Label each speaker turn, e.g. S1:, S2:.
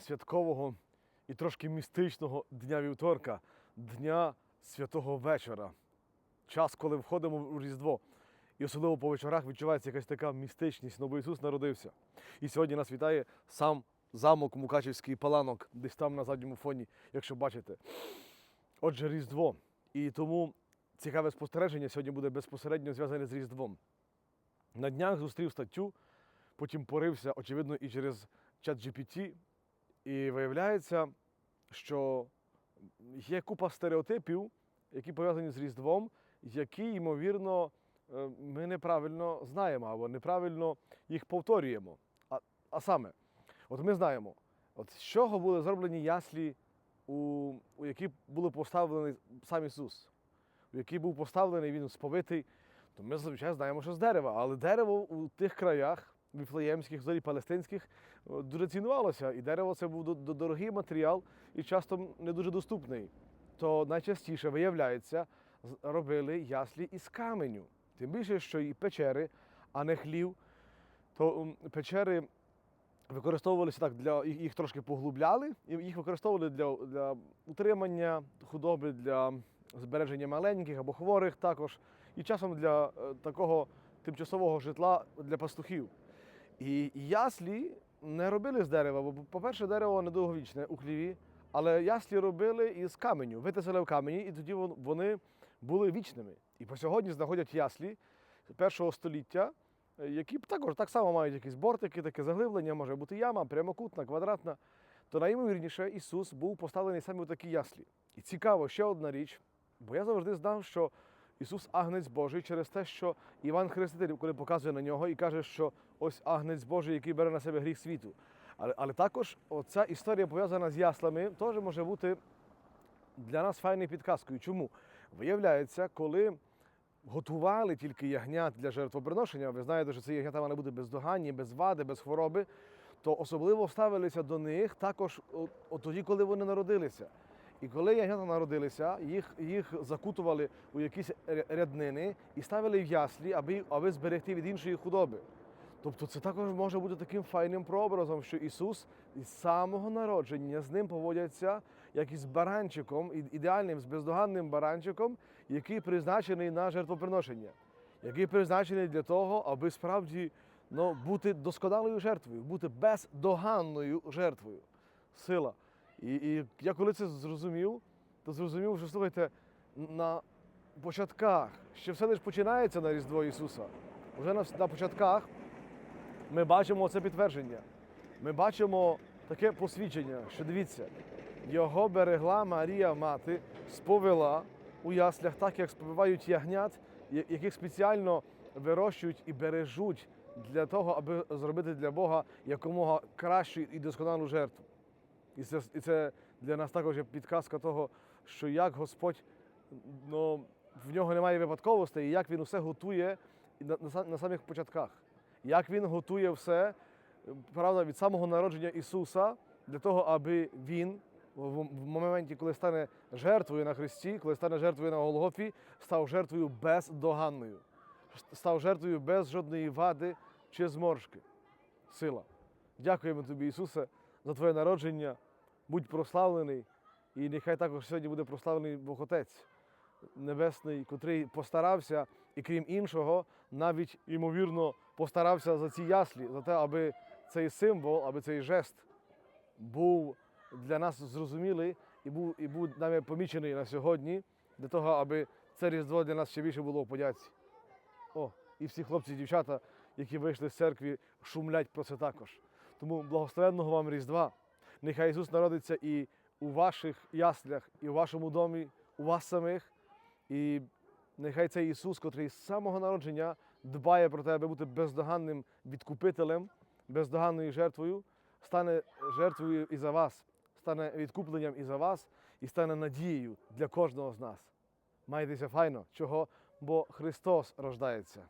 S1: святкового і трошки містичного дня вівторка, дня святого вечора. Час, коли входимо в Різдво. І особливо по вечорах відчувається якась така містичність, бо Ісус народився. І сьогодні нас вітає сам замок Мукачівський паланок, десь там на задньому фоні, якщо бачите. Отже, Різдво. І тому цікаве спостереження сьогодні буде безпосередньо зв'язане з Різдвом. На днях зустрів статтю, потім порився, очевидно, і через чат GPT, і виявляється, що є купа стереотипів, які пов'язані з Різдвом, які, ймовірно, е, ми неправильно знаємо або неправильно їх повторюємо. А, а саме, от ми знаємо, от з чого були зроблені яслі, у, у які були поставлені сам Ісус, у який був поставлений він сповитий, то ми зазвичай знаємо, що з дерева. Але дерево у тих краях, віфлеємських, взагалі палестинських, дуже цінувалося. І дерево це був до- до- дорогий матеріал і часто не дуже доступний. То найчастіше виявляється, робили яслі із каменю. Тим більше, що і печери, а не хлів, то печери використовувалися так для їх, їх трошки поглубляли, і їх використовували для, для утримання худоби, для збереження маленьких або хворих також, і часом для е, такого тимчасового житла для пастухів. І яслі не робили з дерева, бо, по-перше, дерево недовговічне у хліві, але яслі робили із каменю, витисали в камені, і тоді вони були вічними. І по сьогодні знаходять яслі першого століття, які також так само мають якісь бортики, таке заглиблення, може бути яма, прямокутна, квадратна. То найімовірніше Ісус був поставлений саме у такі яслі. І цікаво, ще одна річ, бо я завжди знав, що Ісус Агнець Божий через те, що Іван Хреститель, коли показує на нього і каже, що ось Агнець Божий, який бере на себе гріх світу. Але, але також оця історія пов'язана з яслами, теж може бути для нас файною підказкою. Чому? Виявляється, коли готували тільки ягнят для жертвоприношення, ви знаєте, що ці ягнята мали бути бездоганні, без вади, без хвороби, то особливо ставилися до них також тоді, коли вони народилися. І коли ягнята народилися, їх, їх закутували у якісь ряднини і ставили в яслі, аби, аби зберегти від іншої худоби. Тобто це також може бути таким файним прообразом, що Ісус із самого народження з ним поводяться як із баранчиком, ідеальним, з бездоганним баранчиком, який призначений на жертвоприношення, який призначений для того, аби справді ну, бути досконалою жертвою, бути бездоганною жертвою. Сила. І, і я коли це зрозумів, то зрозумів, що слухайте, на початках, ще все лише починається на Різдво Ісуса. Вже на, на початках ми бачимо це підтвердження. Ми бачимо таке посвідчення, що дивіться, його берегла Марія мати, сповела у яслях, так як сповивають ягнят, яких спеціально вирощують і бережуть для того, аби зробити для Бога якомога кращу і досконалу жертву. І це, і це для нас також підказка того, що як Господь, ну, в нього немає випадковостей, і як він усе готує на, на, на самих початках. Як він готує все, правда, від самого народження Ісуса, для того, аби Він в, в моменті, коли стане жертвою на Христі, коли стане жертвою на Голгофі, став жертвою бездоганною, став жертвою без жодної вади чи зморшки. Сила. Дякуємо тобі, Ісусе, за Твоє народження. Будь прославлений, і нехай також сьогодні буде прославлений Бог Отець Небесний, котрий постарався, і крім іншого, навіть ймовірно постарався за ці яслі, за те, аби цей символ, аби цей жест був для нас зрозумілий і був, і був нами помічений на сьогодні, для того, аби це Різдво для нас ще більше було в подяці. О, і всі хлопці і дівчата, які вийшли з церкви, шумлять про це також. Тому благословенного вам Різдва. Нехай Ісус народиться і у ваших яслях, і у вашому домі, у вас самих. І нехай цей Ісус, котрий з самого народження дбає про те, аби бути бездоганним відкупителем, бездоганною жертвою, стане жертвою і за вас, стане відкупленням і за вас, і стане надією для кожного з нас. Майтеся файно, чого? Бо Христос рождається.